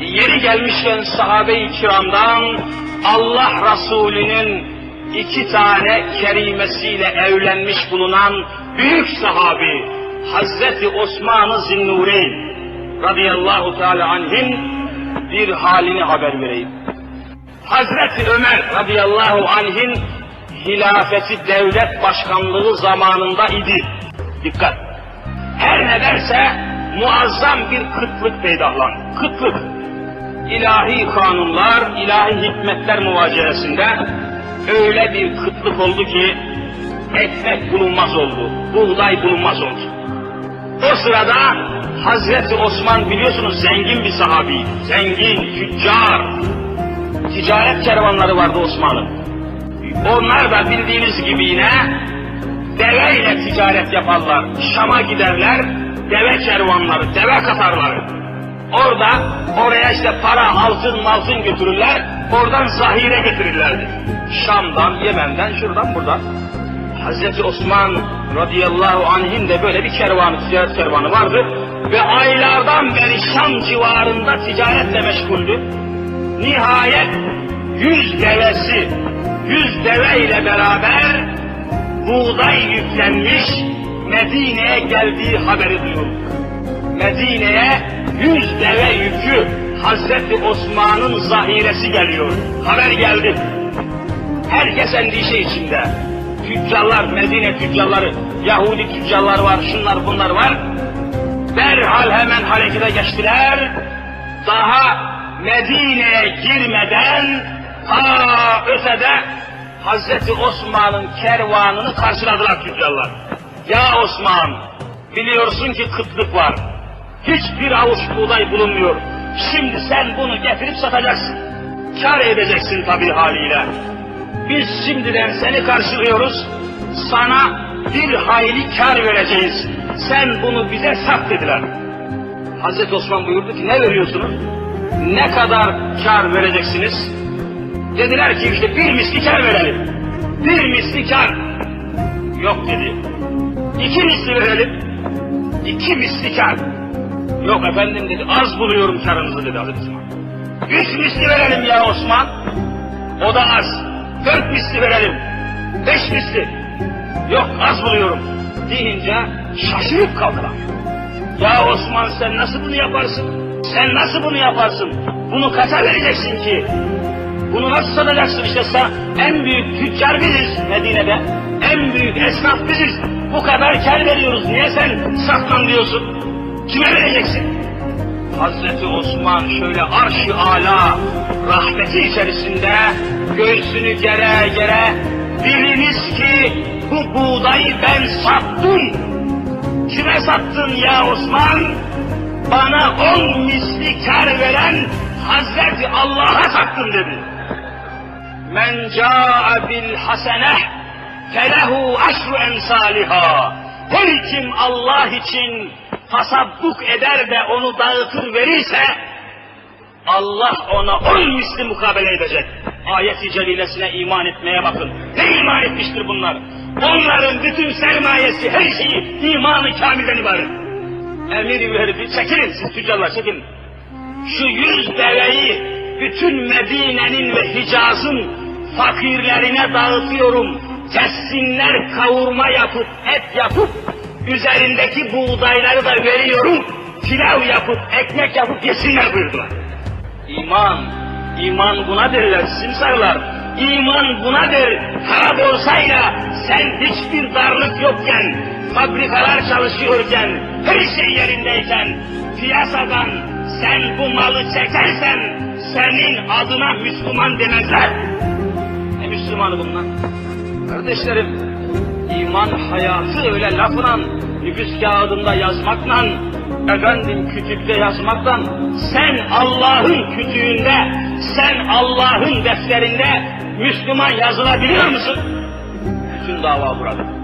Yeri gelmişken sahabe-i kiramdan Allah Resulü'nün iki tane kerimesiyle evlenmiş bulunan büyük sahabi Hazreti Osman-ı Zinnureyn radıyallahu teala anh'in bir halini haber vereyim. Hazreti Ömer radıyallahu anh'in hilafeti devlet başkanlığı zamanında idi. Dikkat! Her ne derse muazzam bir kıtlık peydahlan. Kıtlık. İlahi kanunlar, ilahi hikmetler muvacehesinde öyle bir kıtlık oldu ki ekmek bulunmaz oldu, buğday bulunmaz oldu. O sırada Hazreti Osman biliyorsunuz zengin bir sahabi, zengin, tüccar, ticaret kervanları vardı Osman'ın. Onlar da bildiğiniz gibi yine deveyle ticaret yaparlar. Şam'a giderler, deve kervanları, deve katarları. Orada oraya işte para, altın, altın götürürler, oradan zahire getirirlerdi. Şam'dan, Yemen'den, şuradan, buradan. Hazreti Osman radıyallahu anh'in de böyle bir kervanı, ticaret kervanı vardı. Ve aylardan beri Şam civarında ticaretle meşguldü. Nihayet yüz devesi, yüz deve ile beraber buğday yüklenmiş Medine'ye geldiği haberi duyulduk. Medine'ye yüz deve yükü Hazreti Osman'ın zahiresi geliyor. Haber geldi. Herkes endişe içinde. Tüccarlar, Medine tüccarları, Yahudi tüccarlar var, şunlar bunlar var. Derhal hemen harekete geçtiler. Daha Medine'ye girmeden ta ötede Hazreti Osman'ın kervanını karşıladılar tüccarlar. Ya Osman, biliyorsun ki kıtlık var. Hiçbir avuç buğday bulunmuyor. Şimdi sen bunu getirip satacaksın. Kar edeceksin tabii haliyle. Biz şimdiden seni karşılıyoruz. Sana bir hayli kar vereceğiz. Sen bunu bize sat dediler. Hazreti Osman buyurdu ki ne veriyorsunuz? Ne kadar kar vereceksiniz? Dediler ki işte bir misli kar verelim. Bir misli kar. Yok dedi. İki misli verelim. İki misli kar. Yok efendim dedi az buluyorum karınızı dedi Hazreti Osman. Üç misli verelim ya Osman. O da az. Dört misli verelim. Beş misli. Yok az buluyorum. Deyince şaşırıp kaldılar. Ya Osman sen nasıl bunu yaparsın? Sen nasıl bunu yaparsın? Bunu kaça vereceksin ki? Bunu nasıl satacaksın işte sen en büyük tüccar biziz Medine'de. En büyük esnaf biziz. Bu kadar kar veriyoruz. Niye sen satmam diyorsun? Kime vereceksin? Hazreti Osman şöyle arş-ı ala rahmeti içerisinde göğsünü gere gere biliniz ki bu buğdayı ben sattım. Kime sattın ya Osman? Bana on misli kar veren Hazreti Allah'a sattım dedi. Men caa bil haseneh felehu aşru emsaliha. Her kim Allah için tasadduk eder de onu dağıtır verirse Allah ona on misli mukabele edecek. Ayet-i celilesine iman etmeye bakın. Ne iman etmiştir bunlar? Onların bütün sermayesi, her şeyi imanı kamilden ibaret. Emir-i müherribi çekilin siz tüccarlar çekilin. Şu yüz deveyi bütün Medine'nin ve Hicaz'ın fakirlerine dağıtıyorum. Kessinler kavurma yapıp, et yapıp, üzerindeki buğdayları da veriyorum. Pilav yapıp, ekmek yapıp yesinler buyurdular. İman, iman buna derler simsarlar. İman buna der. Kara borsayla sen hiçbir darlık yokken, fabrikalar çalışıyorken, her şey yerindeyken, piyasadan sen bu malı çekersen, senin adına Müslüman demezler. Ne Müslümanı bunlar? Kardeşlerim, iman hayatı öyle lafla, nüfus kağıdında yazmakla, efendim kütükte yazmakla, sen Allah'ın kütüğünde, sen Allah'ın defterinde Müslüman yazılabiliyor musun? Bütün dava burada.